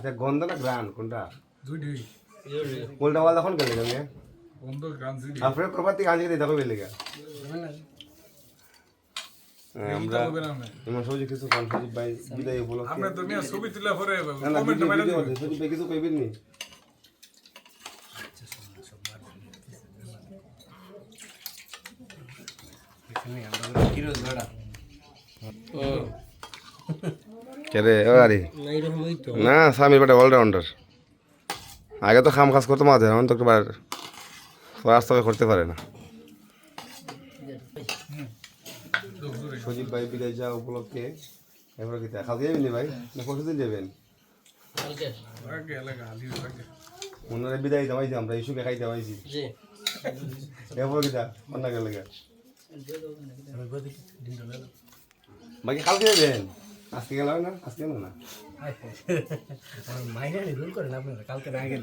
আচ্ছা গন্ধ না গ্রান কোনটা? দুইটি উল্টা ওয়াল তখন গেলে কানছি আপনার করবার থেকে আজকে দেখো বেলে গা? আমরা সবজি কিছু খান সজীব ভাই বিদায় উপলক্ষে। আমরা তো ছবি তুলে পরে না না কমেন্ট মাইরা দিবেন। আছে কিছু কইবেন নি? কেরে ও। আরে না স্বামীর বেটা অলরাউন্ডার। আগে তো খাম কাজ করতো মাঝে এখন তো একবার বাস্তবে করতে পারে না। সজীব ভাই বিদায় যাওয়া উপলক্ষে। এবার কি কালকে যাবেন নি ভাই? না পরশু দিন যাবেন? ওনারা বিদায় দেওয়াইছি আমরা ইস্যুকে খাই দেওয়াইছি এরপর কি অন্য গেলে বাকি কালকে যাবেন? আজকে গেল না? আজকে গেল না? মাইনে রুল করেন আপনারা কালকে না গেলে।